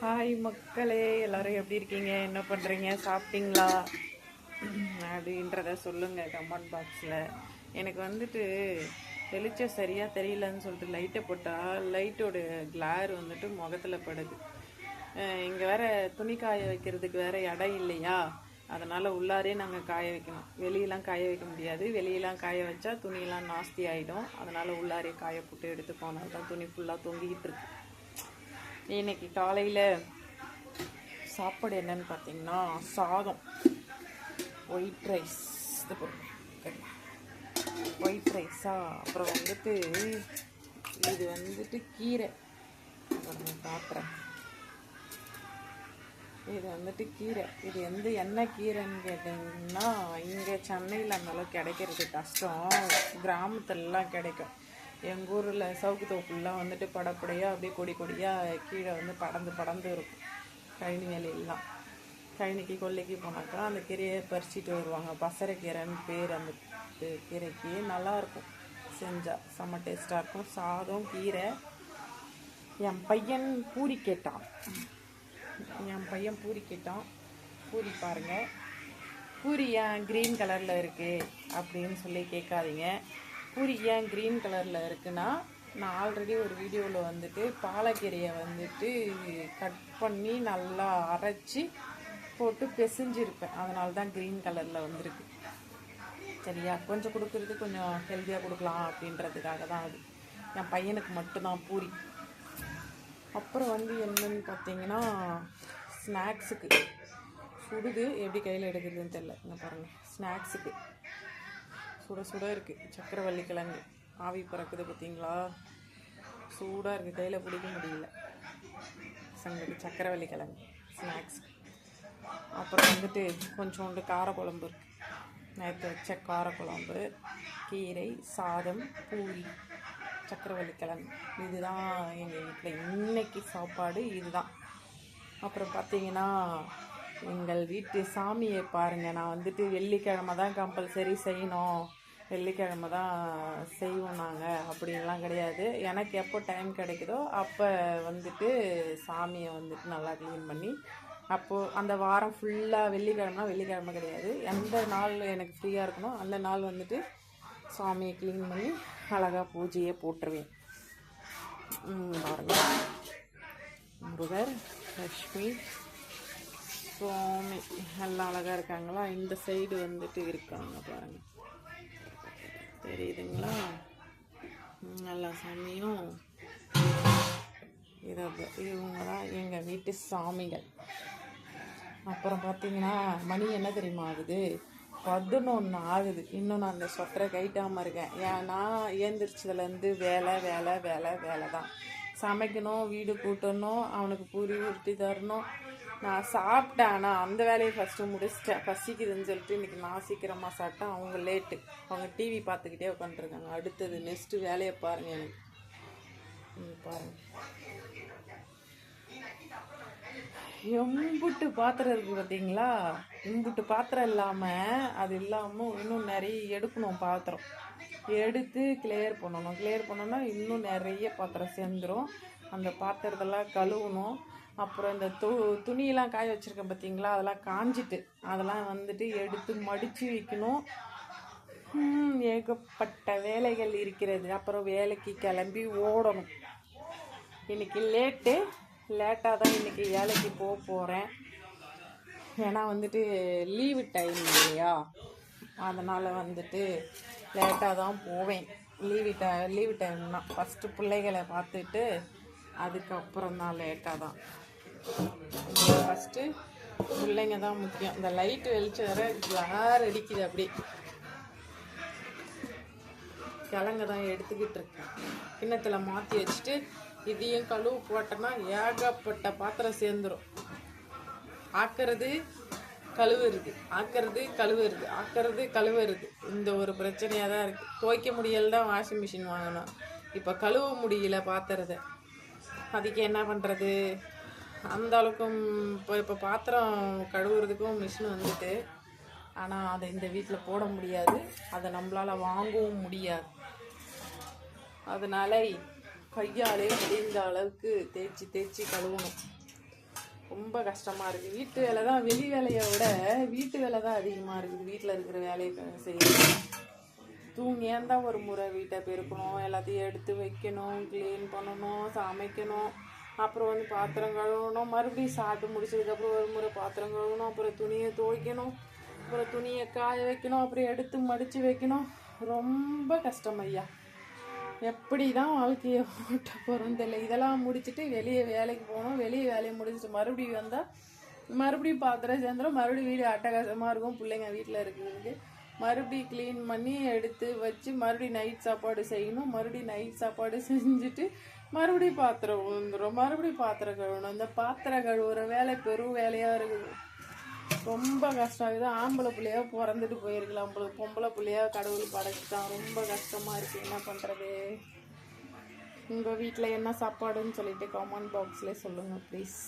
Hi மக்களே எல்லாரும் எப்படி இருக்கீங்க? என்ன பண்ணுறீங்க சாப்பிட்டீங்களா? அப்படின்றத சொல்லுங்கள் கமெண்ட் பாக்ஸில் எனக்கு வந்துட்டு வெளிச்சம் சரியாக தெரியலன்னு சொல்லிட்டு லைட்டை போட்டால் லைட்டோட கிளார் வந்துட்டு முகத்தில் படுது. இங்கே வேற துணி காய வைக்கிறதுக்கு வேற இடம் இல்லையா? அதனால் உள்ளாரே நாங்கள் காய வைக்கணும். வெளியெலாம் காய வைக்க முடியாது. வெளியெலாம் காய வச்சா துணியெல்லாம் நாஸ்தி ஆகிடும் அதனால் உள்ளாரே காய போட்டு எடுத்துப்போம் தான் துணி ஃபுல்லாக தொங்கிக்கிட்டு இருக்கு. இன்னைக்கு காலையில் சாப்பாடு என்னன்னு பார்த்தீங்கன்னா சாதம். ஒயிட் ரைஸ் இது ஒயிட் ரைஸா அப்புறம் வந்துட்டு இது வந்துட்டு கீரை. அப்புறம் காட்டுறேன் இது வந்துட்டு கீரை. இது வந்து என்ன கீரைன்னு கேட்டிங்கன்னா இங்கே சென்னையில் அந்தளவுக்கு கிடைக்கிறது கஷ்டம். கிராமத்துலலாம் கிடைக்கும். எங்கள் ஊரில் சவுக்கு தோப்புலாம் வந்துட்டு படப்படையாக அப்படியே கொடி கொடியாக கீழே வந்து படந்து படந்து இருக்கும். கழனி வேலையெல்லாம். கழனிக்கு கொல்லைக்கு போனாக்கா அந்த கீரையை பறிச்சிட்டு வருவாங்க. பசரைக்கீரைன்னு பேர் அந்த கீரைக்கு. நல்லாயிருக்கும் செஞ்சால் செம்ம டேஸ்ட்டாக இருக்கும். சாதம் கீரை. என் பையன் பூரி கேட்டான். என் பையன் பூரி கேட்டான். பூரி பாருங்கள் பூரி ஏன் க்ரீன் கலரில் இருக்குது அப்படின்னு சொல்லி கேட்காதீங்க. பூரி ஏன் க்ரீன் கலரில் இருக்குன்னா நான் ஆல்ரெடி ஒரு வீடியோவில் வந்துட்டு பாலக்கீரையை வந்துட்டு கட் பண்ணி நல்லா அரைச்சி போட்டு பெசிஞ்சிருப்பேன். அதனால தான் க்ரீன் கலரில் வந்திருக்கு. சரியா? கொஞ்சம் கொடுக்கறது கொஞ்சம் ஹெல்த்தியாக கொடுக்கலாம் அப்படின்றதுக்காக தான் அது. என் பையனுக்கு மட்டும்தான் பூரி. அப்புறம் வந்து என்னன்னு பார்த்தீங்கன்னா ஸ்நாக்ஸுக்கு சுடுது எப்படி கையில் எடுக்கிறதுன்னு தெரில இங்கே பாருங்கள் ஸ்நாக்ஸுக்கு சுட சுட இருக்குது சக்கரவள்ளி கிழங்கு. ஆவி பறக்குது பார்த்தீங்களா சூடாக இருக்குது கையில் பிடிக்க முடியல. சங்கடி சக்கரவள்ளி கிழங்கு. ஸ்நாக்ஸ் அப்புறம் வந்துட்டு கொஞ்சோண்டு காரக்குழம்பு இருக்குது நேற்று வச்ச காரக்குழம்பு கீரை சாதம் பூரி சக்கரவள்ளி கிழங்கு. இதுதான் எங்கள் வீட்டில் இன்னைக்கு சாப்பாடு இதுதான். அப்புறம் பார்த்தீங்கன்னா எங்கள் வீட்டு சாமியை பாருங்கள் நான் வந்துட்டு வெள்ளிக்கிழமை தான் கம்பல்சரி செய்யணும். வெள்ளிக்கிழமை தான் செய்வோம் நாங்கள் அப்படின்லாம் கிடையாது. எனக்கு எப்போ டைம் கிடைக்குதோ அப்போ வந்துட்டு சாமியை வந்துட்டு நல்லா க்ளீன் பண்ணி அப்போது அந்த வாரம் ஃபுல்லாக வெள்ளிக்கிழமைனா வெள்ளிக்கிழமை கிடையாது. எந்த நாள் எனக்கு ஃப்ரீயாக இருக்கணும் அந்த நாள் வந்துட்டு சாமியை க்ளீன் பண்ணி அழகாக பூஜையை போட்டுருவேன். ம், பாருங்க. முருகர் லக்ஷ்மி சுவாமி எல்லாம் அழகாக இருக்காங்களா? இந்த சைடு வந்துட்டு இருக்காங்க பாருங்கள் தெரியுதுங்களா? நல்லா எல்லா சாமியும் இதை இவங்க தான் எங்கள் வீட்டு சாமிகள். அப்புறம் பார்த்தீங்கன்னா மணி என்ன தெரியுமா ஆகுது? பதினொன்று ஆகுது. இன்னும் நான் அந்த சொட்டரை கைட்டாமல் இருக்கேன். ஏன்னா ஏந்திரிச்சதுலேருந்து வேலை வேலை வேலை வேலை தான். சமைக்கணும் வீடு கூட்டணும் அவனுக்கு பூரி உருட்டி தரணும். நான் சாப்பிட்டேன் ஆனால் அந்த வேலையை ஃபஸ்ட்டு முடிச்சிட்டேன். பசிக்குதுன்னு சொல்லிட்டு இன்றைக்கி நான் சீக்கிரமாக சாப்பிட்டேன். அவங்க லேட்டு அவங்க டிவி பார்த்துக்கிட்டே உட்காந்துருக்காங்க அடுத்தது நெக்ஸ்ட்டு வேலையை பாருங்கள் எனக்கு. பாருங்கள் எம்புட்டு பாத்திரம் இருக்கு பார்த்தீங்களா எம்புட்டு பாத்திரம் இல்லாமல் அது இல்லாமல் இன்னும் நிறைய எடுக்கணும் பாத்திரம். எடுத்து கிளியர் பண்ணணும். கிளியர் பண்ணோன்னா இன்னும் நிறைய பாத்திரம் சேர்ந்துடும் அந்த பாத்திரத்தெல்லாம் கழுவணும். அப்புறம் இந்த து துணியெல்லாம் காய வச்சுருக்கேன் பார்த்தீங்களா அதெல்லாம் காஞ்சிட்டு அதெல்லாம் வந்துட்டு எடுத்து மடித்து வைக்கணும். ஏகப்பட்ட வேலைகள் இருக்கிறது. அப்புறம் வேலைக்கு கிளம்பி ஓடணும். இன்னைக்கு லேட்டு லேட்டாக தான் இன்றைக்கி வேலைக்கு போக போகிறேன் ஏன்னா வந்துட்டு லீவு டைம் இல்லையா? அதனால் வந்துட்டு லேட்டாக தான் போவேன். லீவு டை லீவு டைம்னா ஃபஸ்ட்டு பிள்ளைகளை பார்த்துட்டு அதுக்கப்புறம் தான் லேட்டாக தான் ஃபஸ்ட்டு பிள்ளைங்க தான் முக்கியம். இந்த லைட்டு வெளிச்சம் வர யார் அடிக்குது அப்படியே கிழங்க தான் எடுத்துக்கிட்டு இருக்கேன். கிண்ணத்தில் மாற்றி வச்சுட்டு இதையும் கழுவு போட்டோன்னா ஏகப்பட்ட பாத்திரம் சேர்ந்துரும். ஆக்கிறது கழுவுறது. ஆக்கிறது கழுவுறது. ஆக்கிறது கழுவுறது. இந்த ஒரு பிரச்சனையாக தான் இருக்குது துவைக்க முடியல தான் வாஷிங் மிஷின் வாங்கினோம் இப்போ கழுவ முடியல பாத்திரத்தை. அதுக்கு என்ன பண்ணுறது அந்த அளவுக்கும் இப்போ இப்போ பாத்திரம் கழுவுறதுக்கும் மிஷின் வந்துட்டு ஆனால் அதை இந்த வீட்டில் போட முடியாது. அதை நம்மளால் வாங்கவும் முடியாது. அதனால கையாலே முடிந்த அளவுக்கு தேய்ச்சி தேய்ச்சி கழுவணும். ரொம்ப கஷ்டமாக இருக்குது வீட்டு வேலை தான் வெளி வேலையை விட வீட்டு வேலை தான் அதிகமாக இருக்குது வீட்டில் இருக்கிற வேலையை செய்யணும். தூங்கி ஏந்தா ஒரு முறை வீட்டை பெருக்கணும். எல்லாத்தையும் எடுத்து வைக்கணும் க்ளீன் பண்ணணும் சமைக்கணும். அப்புறம் வந்து பாத்திரம் கழுவணும். மறுபடியும் சாப்பிட்டு முடிச்சதுக்கப்புறம் ஒரு முறை பாத்திரம் கழுவணும். அப்புறம் துணியை துவைக்கணும். அப்புறம் துணியை காய வைக்கணும். அப்புறம் எடுத்து மடித்து வைக்கணும். ரொம்ப கஷ்டம் ஐயா. எப்படி தான் வாழ்க்கையை ஓட்ட போகிறோன்னு தெரியல. இதெல்லாம் முடிச்சுட்டு வெளியே வேலைக்கு போகணும். வெளியே வேலையை முடிச்சுட்டு மறுபடியும் வந்தால் மறுபடியும் பாத்திரம் சேர்ந்துடும் மறுபடியும் வீடு அட்டகாசமாக இருக்கும். பிள்ளைங்க வீட்டில் இருக்கிறதுக்கு. மறுபடியும் க்ளீன் பண்ணி எடுத்து வச்சு மறுபடியும் நைட் சாப்பாடு செய்யணும். மறுபடியும் நைட் சாப்பாடு செஞ்சுட்டு மறுபடியும் பாத்திரம் விழுந்துடும் மறுபடியும் பாத்திரம் கழுவணும். இந்த பாத்திரம் கழுவுற வேலை பெரும் வேலையாக இருக்குது. ரொம்ப கஷ்டம். இது ஆம்பளை பிள்ளையா பிறந்துட்டு போயிருக்கலாம் பொம்பளை பிள்ளையா கடவுள் படைச்சிட்டான் ரொம்ப கஷ்டமாக இருக்குது என்ன பண்ணுறது உங்கள் வீட்டில் என்ன சாப்பாடுன்னு சொல்லிட்டு கமெண்ட் பாக்ஸ்லேயே சொல்லுங்கள் ப்ளீஸ்